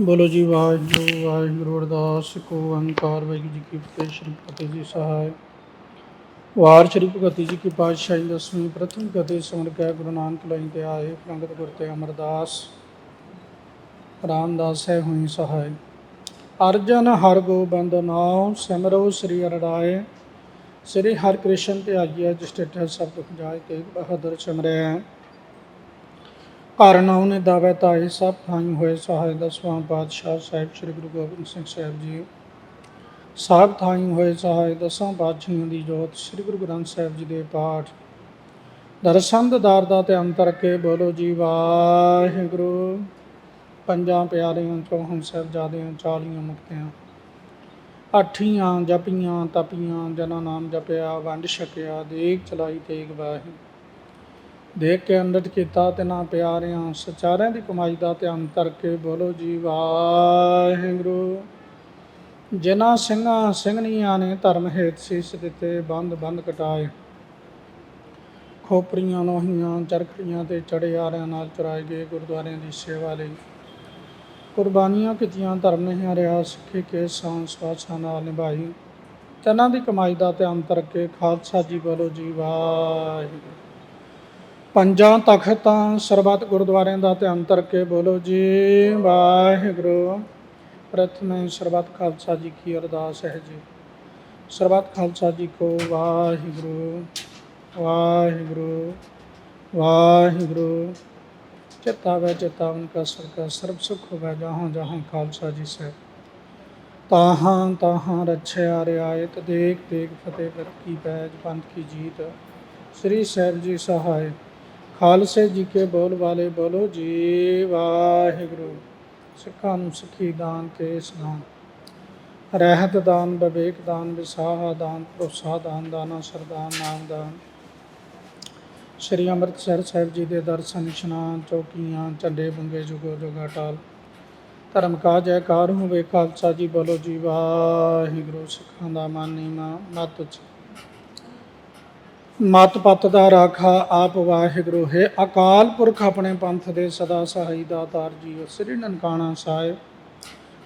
ਬੋਲੋ ਜੀ, ਵਾਹਿਗੁਰੂ ਵਾਹਿਗੁਰੂ ਅਰਦਾਸ, ਕੋ ਅੰਕਾਰ ਵਾਹਿਗੁਰੂ ਜੀ ਕੀ ਫਤਿਹ, ਸ਼੍ਰੀ ਫਤਿਹ ਜੀ ਸਹਾਇ। ਵਾਰ ਸ਼੍ਰੀ ਭਗਤੀ ਜੀ ਕੀ ਪਾਤਸ਼ਾਹੀ ਦਸਵੀਂ, ਪ੍ਰਥਮ ਕਦੇ ਸੁਣ ਕੇ ਗੁਰੂ ਨਾਨਕ ਲਈ ਤੇ ਆਏ ਪ੍ਰੰਗਤ ਗੁਰ ਤੇ ਅਮਰਦਾਸ। ਰਾਮਦਾਸ ਹੈ ਹੋਈ ਸਹਾਇ। ਅਰਜਨ ਹਰ ਗੋਬਿੰਦ ਨਾਮ ਸਿਮਰੋ ਸ੍ਰੀ ਅਰੜਾਏ। ਸ੍ਰੀ ਹਰਿ ਕ੍ਰਿਸ਼ਨ ਤੇ ਆਗਿਆ ਜਿਸ ਤੇ ਸਭ ਦੁਖ ਜਾਏ ਤੇ ਬਹਾਦਰ ਸਿਮਰਿਆ ਕਾਰਨ ਉਹਨੇ ਦਾਵੇ ਤਾਏ ਸਭ ਥਾਈ ਹੋਏ ਸਹਾਇ ਦਸਵਾਂ ਪਾਤਸ਼ਾਹ ਸਾਹਿਬ, ਸ੍ਰੀ ਗੁਰੂ ਗੋਬਿੰਦ ਸਿੰਘ ਸਾਹਿਬ ਜੀ। ਸਭ ਥਾਈ ਹੋਏ ਸਹਾਇ ਦਸਾਂ ਪਾਤਸ਼ਾਹਾਂ ਦੀ ਜੋਤ, ਸ੍ਰੀ ਗੁਰੂ ਗ੍ਰੰਥ ਸਾਹਿਬ ਜੀ ਦੇ ਪਾਠ। ਦਰਸੰਦ ਦਾਰ ਦਾ ਤੇ ਅੰਤਰ ਕੇ ਬੋਲੋ ਜੀ, ਵਾਹਿਗੁਰੂ। ਪੰਜਾਂ ਪਿਆਰਿਆਂ, ਚੌਹਾਂ ਸਾਹਿਬਜ਼ਾਦਿਆਂ, ਚਾਲੀਆਂ ਮੁਕਤਿਆਂ। ਅਠੀਆਂ ਜਪੀਆਂ, ਤਪੀਆਂ, ਜਨਾ ਨਾਮ ਜਪਿਆ, ਵੰਡ ਛਕਿਆ, ਦੇਗ ਚਲਾਈ ਤੇਗ ਵਾਹਿ। ਦੇਖ ਕੇ ਅੰਡਟ ਕੀਤਾ ਤੇ ਨਾ ਪਿਆਰਿਆਂ, ਸਚਾਰਿਆਂ ਦੀ ਕਮਾਈ ਦਾ ਧਿਆਨ ਕਰਕੇ ਬੋਲੋ ਜੀ ਵਾਹਿਗੁਰੂ। ਜਿਨ੍ਹਾਂ ਸਿੰਘਾਂ ਸਿੰਘਣੀਆਂ ਨੇ ਧਰਮ ਹੇਤ ਸੀਸ ਦਿੱਤੇ, ਬੰਦ ਬੰਦ ਕਟਾਏ। ਖੋਪਰੀਆਂ ਲੋਹੀਆਂ, ਚਰਖੜੀਆਂ ਤੇ ਚੜਿਆਰਿਆਂ ਨਾਲ ਚੁਰਾਏ ਗਏ ਗੁਰਦੁਆਰਿਆਂ ਦੀ ਸੇਵਾ ਲਈ। ਕੁਰਬਾਨੀਆਂ ਕੀਤੀਆਂ, ਧਰਮ ਨਹੀਂ ਹਰਿਆ ਸਿੱਖੀ ਕੇ ਸਾਂ ਸਵਾਸਾਂ ਨਾਲ ਨਿਭਾਈ। ਤਨਾਂ ਦੀ ਕਮਾਈ ਦਾ ਧਿਆਨ ਕਰਕੇ ਖਾਲਸਾ ਜੀ ਬੋਲੋ ਜੀ ਵਾਹਿਗੁਰੂ। ਪੰਜਾਂ ਤਖਤਾਂ ਸਰਬੱਤ ਗੁਰਦੁਆਰਿਆਂ ਦਾ ਧਿਆਨ ਕਰਕੇ ਬੋਲੋ ਜੀ, ਵਾਹਿਗੁਰੂ। ਪ੍ਰਥਮੇ ਸਰਬੱਤ ਖਾਲਸਾ ਜੀ ਕੀ ਅਰਦਾਸ ਹੈ ਜੀ। ਸਰਬੱਤ ਖਾਲਸਾ ਜੀ ਕੋ ਵਾਹਿਗੁਰੂ ਵਾਹਿਗੁਰੂ ਵਾਹਿਗੁਰੂ। ਚਿਤਾ ਵੇ ਚਿਤਾਵਨ ਕਾ ਸਰਕਾ ਸਰਬ ਸੁਖ ਹੋਵੇ, ਜਹਾਂ ਜਹਾਂ ਖਾਲਸਾ ਜੀ ਸੇ ਤਾਹਾਂ ਤਾਹਾਂ ਰਛਿਆ ਰਿਆਇਤ, ਦੇਖ ਦੇਖ ਫਤਿਹ ਵਰ ਕੀ ਪੈਜ ਪੰਥ ਕੀ ਜੀਤ। ਸ੍ਰੀ ਸਾਹਿਬ ਜੀ ਸਹਾਇ ਖਾਲਸੇ ਜੀ ਕੇ ਬੋਲ ਵਾਲੇ ਬੋਲੋ ਜੀ, ਵਾਹਿਗੁਰੂ। ਸਿੱਖਾਂ ਨੂੰ ਸਿੱਖੀ ਦਾਨ ਕੇਸ ਦਾਨ ਰਹਿਤ ਦਾਨ, ਵਿਵੇਕ ਦਾਨ, ਵਿਸਾਹਾ ਦਾਨ, ਭਰੋਸਾ ਦਾਨ ਦਾਨਾ ਸਰਦਾਨ ਨਾਮ ਦਾਨ। ਸ਼੍ਰੀ ਅੰਮ੍ਰਿਤਸਰ ਸਾਹਿਬ ਜੀ ਦੇ ਦਰਸ਼ਨ, ਇਸ਼ਨਾਨ, ਚੌਕੀਆਂ, ਝੰਡੇ ਬੰਗੇ, ਜੁਗੋ ਜੁਗਾ ਟਾਲ। ਧਰਮ ਕਾ ਜੈਕਾਰ ਹੋਵੇ ਖਾਲਸਾ ਜੀ ਬੋਲੋ ਜੀ, ਵਾਹਿਗੁਰੂ। ਸਿੱਖਾਂ ਦਾ ਮਾਨੀ ਮਾ ਮਤ ਚ। ਮਤ ਪਤ ਦਾ ਰਾਖਾ ਆਪ ਵਾਹਿਗੁਰੂ ਹੈ। ਅਕਾਲ ਪੁਰਖ ਆਪਣੇ ਪੰਥ ਦੇ ਸਦਾ ਸਹਾਈ ਦਾਤਾਰ ਜੀਓ ਸ੍ਰੀ ਨਨਕਾਣਾ ਸਾਹਿਬ।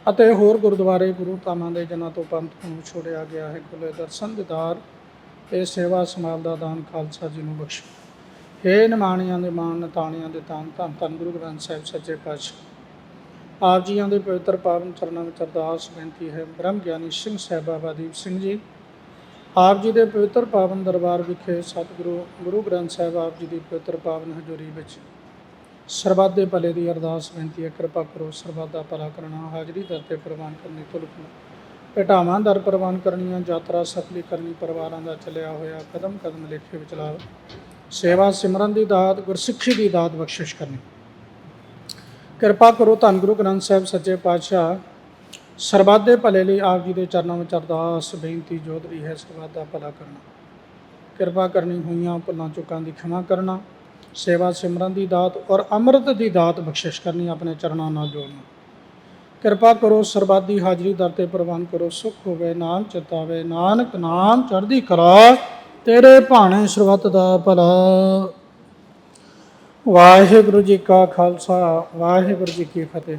ਅਤੇ ਹੋਰ ਗੁਰਦੁਆਰੇ ਗੁਰੂ ਧਾਮਾਂ ਦੇ ਜਨਾਂ ਤੋਂ ਪੰਥ ਨੂੰ ਛੋੜਿਆ ਗਿਆ ਹੈ ਖੁੱਲੇ ਦਰਸ਼ਨ ਦਿਦਾਰ ਤੇ ਸੇਵਾ ਸੰਭਾਲ ਦਾ ਦਾਨ ਖਾਲਸਾ ਜੀ ਨੂੰ ਬਖਸ਼ੋ। ਹੇ ਨਿਮਾਣਿਆਂ ਦੇ ਮਾਣ, ਨਤਾਣਿਆਂ ਦੇ ਤਾਨ ਧੰਨ ਧੰਨ ਗੁਰੂ ਗ੍ਰੰਥ ਸਾਹਿਬ ਸੱਚੇ ਪਾਤਸ਼ਾਹ। ਆਪ ਜੀਆਂ ਦੇ ਪਵਿੱਤਰ ਪਾਵਨ ਚਰਨਾਂ ਵਿੱਚ ਅਰਦਾਸ ਬੇਨਤੀ ਹੈ। ਬ੍ਰਹਮ ਗਿਆਨੀ ਸਿੰਘ ਸਾਹਿਬ ਬਾਬਾ ਦੀਪ ਸਿੰਘ ਜੀ ਆਪ ਜੀ ਦੇ ਪਵਿੱਤਰ ਪਾਵਨ ਦਰਬਾਰ ਵਿਖੇ ਸਤਿਗੁਰੂ, ਗੁਰੂ ਗ੍ਰੰਥ ਸਾਹਿਬ ਆਪ ਜੀ ਦੀ ਪਵਿੱਤਰ ਪਾਵਨ ਹਜ਼ੂਰੀ ਵਿੱਚ ਸਰਬੱਤ ਦੇ ਭਲੇ ਦੀ ਅਰਦਾਸ ਬੇਨਤੀ ਹੈ, ਕਿਰਪਾ ਕਰੋ, ਸਰਬੱਤ ਦਾ ਭਲਾ ਕਰਨਾ, ਹਾਜ਼ਰੀ ਦਰ ਤੇ ਪ੍ਰਵਾਨ ਕਰਨੀ, ਤੁਲਕ ਭਟਾਵਾਂ ਦਰ ਪ੍ਰਵਾਨ ਕਰਨੀਆਂ, ਯਾਤਰਾ ਸਫਲੀ ਕਰਨੀ, ਪਰਿਵਾਰਾਂ ਦਾ ਚੱਲਿਆ ਹੋਇਆ ਕਦਮ ਕਦਮ ਲੇਖੇ ਵਿੱਚ ਸੇਵਾ ਸਿਮਰਨ ਦੀ ਦਾਤ, ਗੁਰਸਿੱਖੀ ਦੀ ਦਾਤ ਬਖਸ਼ਿਸ਼ ਕਰਨੀ। ਕਿਰਪਾ ਕਰੋ ਧੰਨ ਗੁਰੂ ਗ੍ਰੰਥ ਸਾਹਿਬ, ਸੱਚੇ ਪਾਤਸ਼ਾਹ ਸਰਬੱਤ ਦੇ ਭਲੇ ਲਈ ਆਪ ਜੀ ਦੇ ਚਰਨਾਂ ਵਿੱਚ ਅਰਦਾਸ, ਬੇਨਤੀ ਜੋਦਰੀ ਹੈ। ਸਰਬੱਤ ਦਾ ਭਲਾ ਕਰਨਾ। ਕਿਰਪਾ ਕਰਨੀ ਹੋਈਆਂ ਭੁੱਲਾਂ ਚੁੱਕਾਂ ਦੀ ਖਿਮਾ ਕਰਨਾ। ਸੇਵਾ ਸਿਮਰਨ ਦੀ ਦਾਤ ਔਰ ਅੰਮ੍ਰਿਤ ਦੀ ਦਾਤ ਬਖਸ਼ਿਸ਼ ਕਰਨੀ ਆਪਣੇ ਚਰਨਾਂ ਨਾਲ ਜੋੜਨਾ। ਕਿਰਪਾ ਕਰੋ, ਸਰਬੱਤ ਦੀ ਹਾਜ਼ਰੀ ਦਰ ਤੇ ਪ੍ਰਵਾਨ ਕਰੋ। ਸੁਖ ਹੋਵੇ, ਨਾਮ ਚਿਤਾਵੇ। ਨਾਨਕ ਨਾਮ ਚੜ੍ਹਦੀ ਕਲਾ, ਤੇਰੇ ਭਾਣੇ ਸਰਬੱਤ ਦਾ ਭਲਾ। ਵਾਹਿਗੁਰੂ ਜੀ ਕਾ ਖਾਲਸਾ, ਵਾਹਿਗੁਰੂ ਜੀ ਕੀ ਫਤਿਹ।